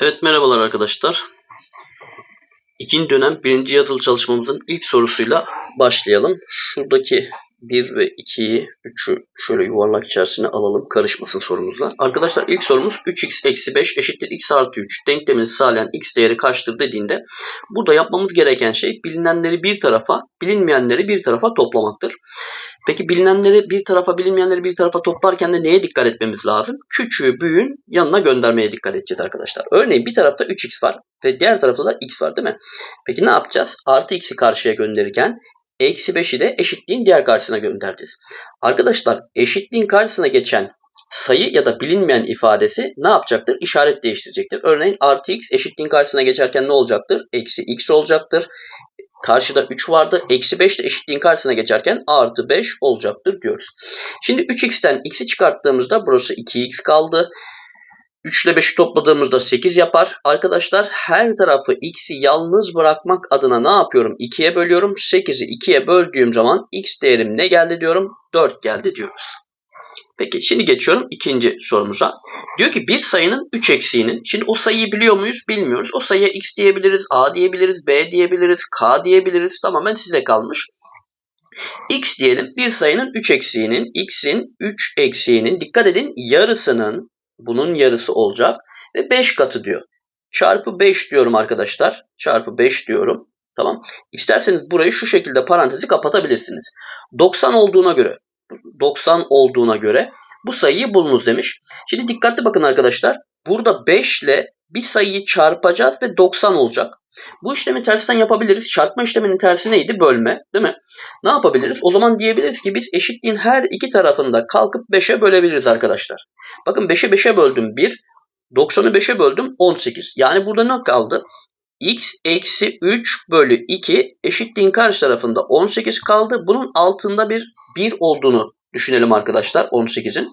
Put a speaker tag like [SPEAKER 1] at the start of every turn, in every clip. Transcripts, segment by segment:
[SPEAKER 1] Evet merhabalar arkadaşlar. İkinci dönem birinci yazılı çalışmamızın ilk sorusuyla başlayalım. Şuradaki 1 ve 2'yi 3'ü şöyle yuvarlak içerisine alalım karışmasın sorumuzla. Arkadaşlar ilk sorumuz 3x eksi 5 eşittir x artı 3 denklemini sağlayan x değeri kaçtır dediğinde burada yapmamız gereken şey bilinenleri bir tarafa bilinmeyenleri bir tarafa toplamaktır. Peki bilinenleri bir tarafa bilinmeyenleri bir tarafa toplarken de neye dikkat etmemiz lazım? Küçüğü büyüğün yanına göndermeye dikkat edeceğiz arkadaşlar. Örneğin bir tarafta 3x var ve diğer tarafta da x var değil mi? Peki ne yapacağız? Artı x'i karşıya gönderirken eksi 5'i de eşitliğin diğer karşısına göndereceğiz. Arkadaşlar eşitliğin karşısına geçen sayı ya da bilinmeyen ifadesi ne yapacaktır? İşaret değiştirecektir. Örneğin artı x eşitliğin karşısına geçerken ne olacaktır? Eksi x olacaktır. Karşıda 3 vardı. Eksi 5 de eşitliğin karşısına geçerken artı 5 olacaktır diyoruz. Şimdi 3x'ten x'i çıkarttığımızda burası 2x kaldı. 3 ile 5'i topladığımızda 8 yapar. Arkadaşlar her tarafı x'i yalnız bırakmak adına ne yapıyorum? 2'ye bölüyorum. 8'i 2'ye böldüğüm zaman x değerim ne geldi diyorum? 4 geldi diyoruz. Peki şimdi geçiyorum ikinci sorumuza. Diyor ki bir sayının 3 eksiğinin. Şimdi o sayıyı biliyor muyuz? Bilmiyoruz. O sayıya x diyebiliriz, a diyebiliriz, b diyebiliriz, k diyebiliriz. Tamamen size kalmış. x diyelim bir sayının 3 eksiğinin, x'in 3 eksiğinin dikkat edin yarısının bunun yarısı olacak ve 5 katı diyor. Çarpı 5 diyorum arkadaşlar. Çarpı 5 diyorum. Tamam. İsterseniz burayı şu şekilde parantezi kapatabilirsiniz. 90 olduğuna göre 90 olduğuna göre bu sayıyı bulunuz demiş. Şimdi dikkatli bakın arkadaşlar. Burada 5 ile bir sayıyı çarpacağız ve 90 olacak. Bu işlemi tersten yapabiliriz. Çarpma işleminin tersi neydi? Bölme. Değil mi? Ne yapabiliriz? O zaman diyebiliriz ki biz eşitliğin her iki tarafında kalkıp 5'e bölebiliriz arkadaşlar. Bakın 5'e 5'e böldüm 1. 90'ı 5'e böldüm 18. Yani burada ne kaldı? X eksi 3 bölü 2 eşitliğin karşı tarafında 18 kaldı. Bunun altında bir 1 olduğunu düşünelim arkadaşlar 18'in.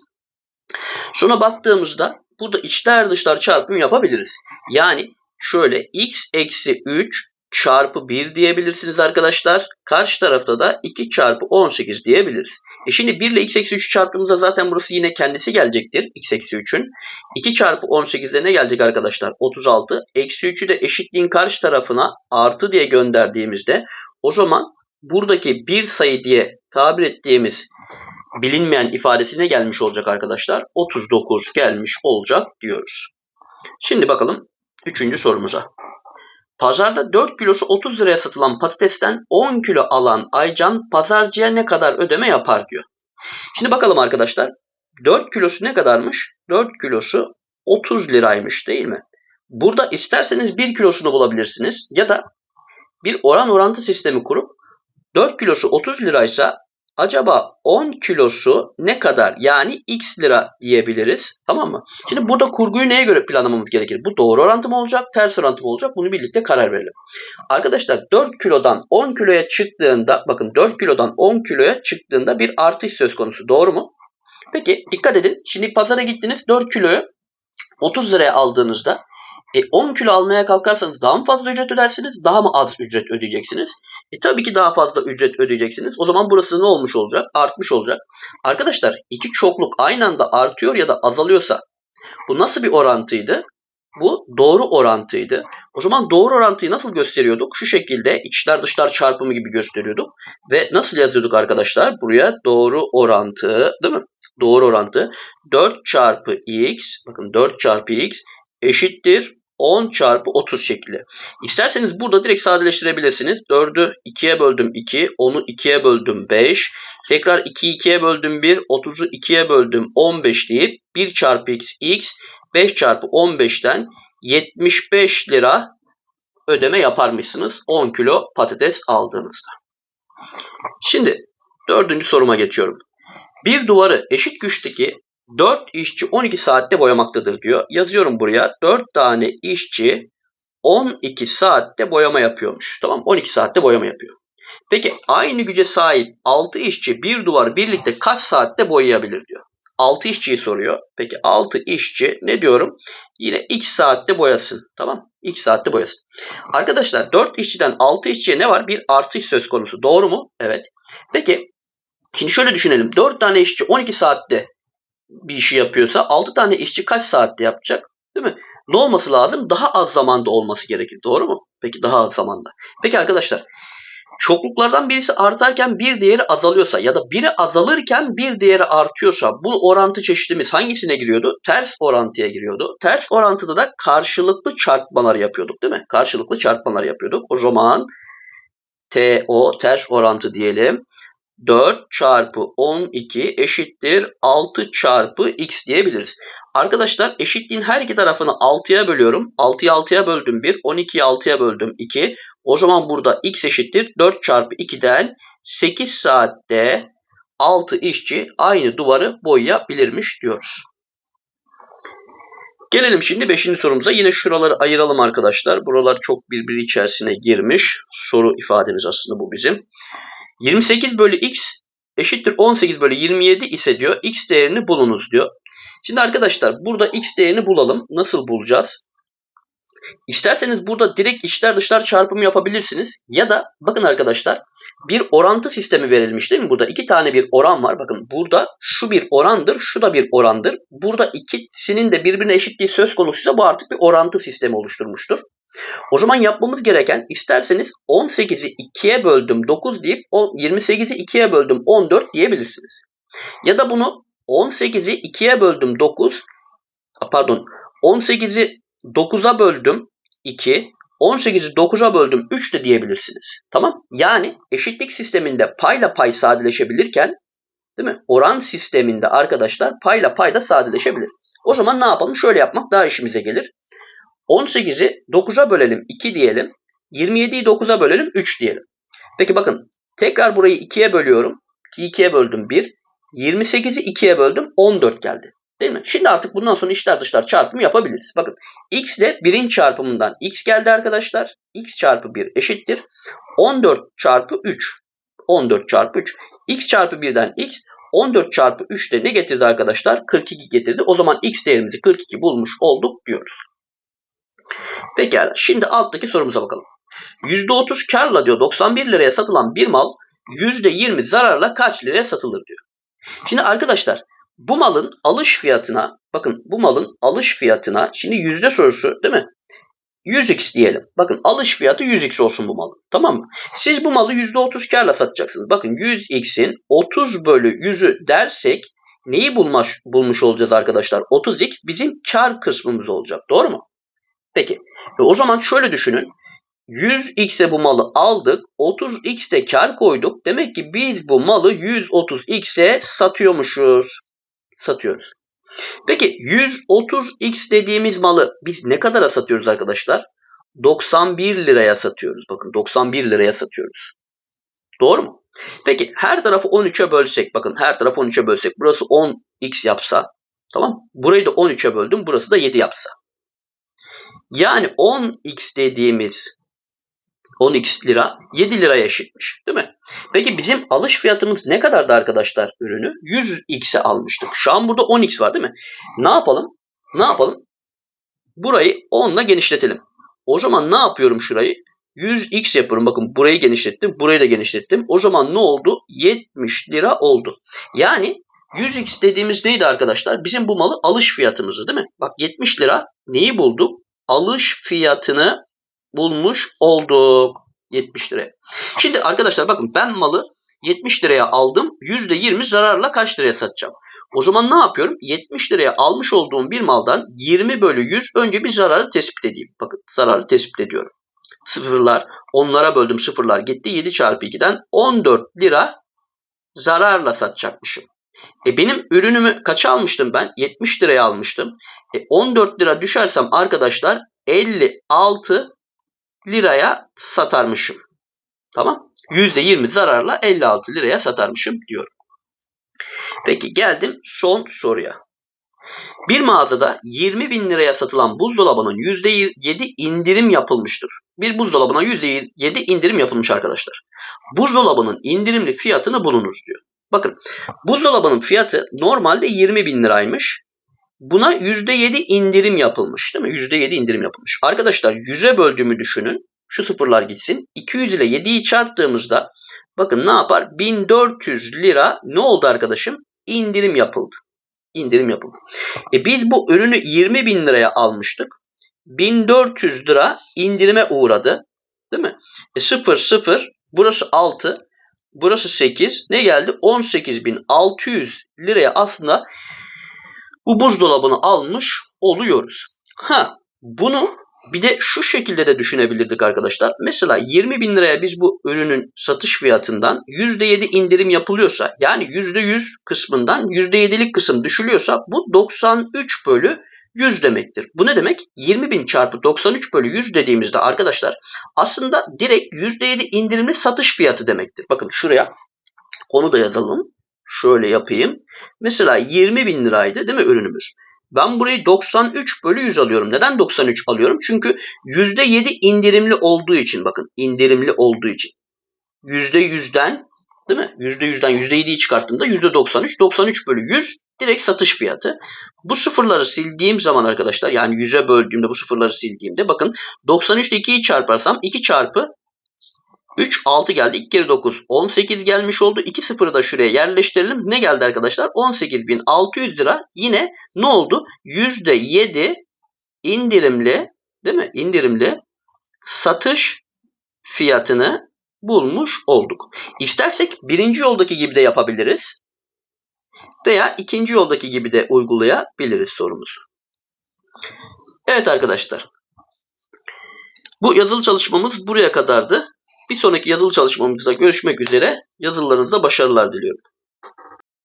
[SPEAKER 1] Sonra baktığımızda burada içler dışlar çarpımı yapabiliriz. Yani şöyle x eksi 3 çarpı 1 diyebilirsiniz arkadaşlar. Karşı tarafta da 2 çarpı 18 diyebiliriz. E şimdi 1 ile x eksi 3 çarptığımızda zaten burası yine kendisi gelecektir. x eksi 3'ün. 2 çarpı 18'de ne gelecek arkadaşlar? 36. Eksi 3'ü de eşitliğin karşı tarafına artı diye gönderdiğimizde o zaman buradaki bir sayı diye tabir ettiğimiz bilinmeyen ifadesine gelmiş olacak arkadaşlar. 39 gelmiş olacak diyoruz. Şimdi bakalım 3. sorumuza. Pazarda 4 kilosu 30 liraya satılan patatesten 10 kilo alan Aycan pazarcıya ne kadar ödeme yapar diyor. Şimdi bakalım arkadaşlar. 4 kilosu ne kadarmış? 4 kilosu 30 liraymış değil mi? Burada isterseniz 1 kilosunu bulabilirsiniz ya da bir oran orantı sistemi kurup 4 kilosu 30 liraysa acaba 10 kilosu ne kadar yani x lira diyebiliriz tamam mı? Şimdi burada kurguyu neye göre planlamamız gerekir? Bu doğru orantı mı olacak ters orantı mı olacak bunu birlikte karar verelim. Arkadaşlar 4 kilodan 10 kiloya çıktığında bakın 4 kilodan 10 kiloya çıktığında bir artış söz konusu doğru mu? Peki dikkat edin şimdi pazara gittiniz 4 kiloyu 30 liraya aldığınızda e, 10 kilo almaya kalkarsanız daha mı fazla ücret ödersiniz, daha mı az ücret ödeyeceksiniz? E, tabii ki daha fazla ücret ödeyeceksiniz. O zaman burası ne olmuş olacak? Artmış olacak. Arkadaşlar iki çokluk aynı anda artıyor ya da azalıyorsa bu nasıl bir orantıydı? Bu doğru orantıydı. O zaman doğru orantıyı nasıl gösteriyorduk? Şu şekilde içler dışlar çarpımı gibi gösteriyorduk. Ve nasıl yazıyorduk arkadaşlar? Buraya doğru orantı değil mi? Doğru orantı. 4 çarpı x, bakın 4 çarpı x eşittir 10 çarpı 30 şekli. İsterseniz burada direkt sadeleştirebilirsiniz. 4'ü 2'ye böldüm 2, 10'u 2'ye böldüm 5. Tekrar 2'yi 2'ye böldüm 1, 30'u 2'ye böldüm 15 deyip 1 çarpı x, x 5 çarpı 15'ten 75 lira ödeme yaparmışsınız 10 kilo patates aldığınızda. Şimdi dördüncü soruma geçiyorum. Bir duvarı eşit güçteki 4 işçi 12 saatte boyamaktadır diyor. Yazıyorum buraya. 4 tane işçi 12 saatte boyama yapıyormuş. Tamam 12 saatte boyama yapıyor. Peki aynı güce sahip 6 işçi bir duvar birlikte kaç saatte boyayabilir diyor. 6 işçiyi soruyor. Peki 6 işçi ne diyorum? Yine x saatte boyasın. Tamam? x saatte boyasın. Arkadaşlar 4 işçiden 6 işçiye ne var? Bir artış söz konusu. Doğru mu? Evet. Peki şimdi şöyle düşünelim. 4 tane işçi 12 saatte bir işi yapıyorsa 6 tane işçi kaç saatte yapacak? Değil mi? ne olması lazım? Daha az zamanda olması gerekir. Doğru mu? Peki daha az zamanda. Peki arkadaşlar çokluklardan birisi artarken bir diğeri azalıyorsa ya da biri azalırken bir diğeri artıyorsa bu orantı çeşitimiz hangisine giriyordu? Ters orantıya giriyordu. Ters orantıda da karşılıklı çarpmalar yapıyorduk değil mi? Karşılıklı çarpmalar yapıyorduk. O zaman TO ters orantı diyelim. 4 çarpı 12 eşittir 6 çarpı x diyebiliriz. Arkadaşlar eşitliğin her iki tarafını 6'ya bölüyorum. 6'yı 6'ya böldüm 1, 12'yi 6'ya böldüm 2. O zaman burada x eşittir 4 çarpı 2'den 8 saatte 6 işçi aynı duvarı boyayabilirmiş diyoruz. Gelelim şimdi 5. sorumuza. Yine şuraları ayıralım arkadaşlar. Buralar çok birbiri içerisine girmiş. Soru ifademiz aslında bu bizim. 28 bölü x eşittir 18 bölü 27 ise diyor x değerini bulunuz diyor. Şimdi arkadaşlar burada x değerini bulalım. Nasıl bulacağız? İsterseniz burada direkt içler dışlar çarpımı yapabilirsiniz. Ya da bakın arkadaşlar bir orantı sistemi verilmiş değil mi? Burada iki tane bir oran var. Bakın burada şu bir orandır, şu da bir orandır. Burada ikisinin de birbirine eşitliği söz konusuysa bu artık bir orantı sistemi oluşturmuştur. O zaman yapmamız gereken isterseniz 18'i 2'ye böldüm 9 deyip 28'i 2'ye böldüm 14 diyebilirsiniz. Ya da bunu 18'i 2'ye böldüm 9 pardon 18'i 9'a böldüm 2 18'i 9'a böldüm 3 de diyebilirsiniz. Tamam? Yani eşitlik sisteminde payla pay sadeleşebilirken değil mi? Oran sisteminde arkadaşlar payla pay da sadeleşebilir. O zaman ne yapalım? Şöyle yapmak daha işimize gelir. 18'i 9'a bölelim 2 diyelim. 27'yi 9'a bölelim 3 diyelim. Peki bakın tekrar burayı 2'ye bölüyorum. 2'ye böldüm 1. 28'i 2'ye böldüm 14 geldi. Değil mi? Şimdi artık bundan sonra içler dışlar çarpımı yapabiliriz. Bakın x ile 1'in çarpımından x geldi arkadaşlar. x çarpı 1 eşittir. 14 çarpı 3. 14 çarpı 3. x çarpı 1'den x 14 çarpı 3 de ne getirdi arkadaşlar? 42 getirdi. O zaman x değerimizi 42 bulmuş olduk diyoruz. Pekala. Şimdi alttaki sorumuza bakalım. %30 karla diyor 91 liraya satılan bir mal %20 zararla kaç liraya satılır diyor. Şimdi arkadaşlar bu malın alış fiyatına bakın bu malın alış fiyatına şimdi yüzde sorusu değil mi? 100x diyelim. Bakın alış fiyatı 100x olsun bu malın. Tamam mı? Siz bu malı %30 karla satacaksınız. Bakın 100x'in 30 bölü 100'ü dersek neyi bulmuş, bulmuş olacağız arkadaşlar? 30x bizim kar kısmımız olacak. Doğru mu? Peki. E o zaman şöyle düşünün. 100x'e bu malı aldık. 30x'te kar koyduk. Demek ki biz bu malı 130x'e satıyormuşuz. Satıyoruz. Peki 130x dediğimiz malı biz ne kadara satıyoruz arkadaşlar? 91 liraya satıyoruz. Bakın 91 liraya satıyoruz. Doğru mu? Peki her tarafı 13'e bölsek bakın her tarafı 13'e bölsek burası 10x yapsa tamam Burayı da 13'e böldüm burası da 7 yapsa. Yani 10x dediğimiz 10x lira 7 liraya eşitmiş. Değil mi? Peki bizim alış fiyatımız ne kadardı arkadaşlar ürünü? 100x'e almıştık. Şu an burada 10x var değil mi? Ne yapalım? Ne yapalım? Burayı 10 ile genişletelim. O zaman ne yapıyorum şurayı? 100x yapıyorum. Bakın burayı genişlettim. Burayı da genişlettim. O zaman ne oldu? 70 lira oldu. Yani 100x dediğimiz neydi arkadaşlar? Bizim bu malı alış fiyatımızı değil mi? Bak 70 lira neyi bulduk? Alış fiyatını bulmuş olduk. 70 liraya. Şimdi arkadaşlar bakın ben malı 70 liraya aldım. %20 zararla kaç liraya satacağım? O zaman ne yapıyorum? 70 liraya almış olduğum bir maldan 20 bölü 100 önce bir zararı tespit edeyim. Bakın zararı tespit ediyorum. Sıfırlar onlara böldüm sıfırlar gitti. 7 çarpı 2'den 14 lira zararla satacakmışım. E benim ürünümü kaça almıştım ben? 70 liraya almıştım. E 14 lira düşersem arkadaşlar 56 liraya satarmışım. Tamam. %20 zararla 56 liraya satarmışım diyorum. Peki geldim son soruya. Bir mağazada 20 bin liraya satılan buzdolabının %7 indirim yapılmıştır. Bir buzdolabına %7 indirim yapılmış arkadaşlar. Buzdolabının indirimli fiyatını bulunuz diyor. Bakın buzdolabının fiyatı normalde 20 bin liraymış. Buna %7 indirim yapılmış değil mi? %7 indirim yapılmış. Arkadaşlar 100'e böldüğümü düşünün. Şu sıfırlar gitsin. 200 ile 7'yi çarptığımızda bakın ne yapar? 1400 lira ne oldu arkadaşım? İndirim yapıldı. İndirim yapıldı. E biz bu ürünü 20 bin liraya almıştık. 1400 lira indirime uğradı. Değil mi? E 0 0 burası 6 burası 8 ne geldi? 18.600 liraya aslında bu buzdolabını almış oluyoruz. Ha bunu bir de şu şekilde de düşünebilirdik arkadaşlar. Mesela 20 bin liraya biz bu ürünün satış fiyatından %7 indirim yapılıyorsa yani %100 kısmından %7'lik kısım düşülüyorsa bu 93 bölü 100 demektir. Bu ne demek? 20 bin çarpı 93 bölü 100 dediğimizde arkadaşlar aslında direkt %7 indirimli satış fiyatı demektir. Bakın şuraya onu da yazalım. Şöyle yapayım. Mesela 20 bin liraydı değil mi ürünümüz? Ben burayı 93 bölü 100 alıyorum. Neden 93 alıyorum? Çünkü %7 indirimli olduğu için bakın indirimli olduğu için. %100'den değil mi? %100'den %7'yi çıkarttığımda %93. 93 bölü 100 direkt satış fiyatı. Bu sıfırları sildiğim zaman arkadaşlar yani 100'e böldüğümde bu sıfırları sildiğimde bakın 93 ile 2'yi çarparsam 2 çarpı 3 6 geldi. 2 kere 9 18 gelmiş oldu. 2 sıfırı da şuraya yerleştirelim. Ne geldi arkadaşlar? 18.600 lira. Yine ne oldu? %7 indirimli değil mi? İndirimli satış fiyatını bulmuş olduk. İstersek birinci yoldaki gibi de yapabiliriz. Veya ikinci yoldaki gibi de uygulayabiliriz sorumuzu. Evet arkadaşlar. Bu yazılı çalışmamız buraya kadardı. Bir sonraki yazılı çalışmamızda görüşmek üzere. Yazılarınıza başarılar diliyorum.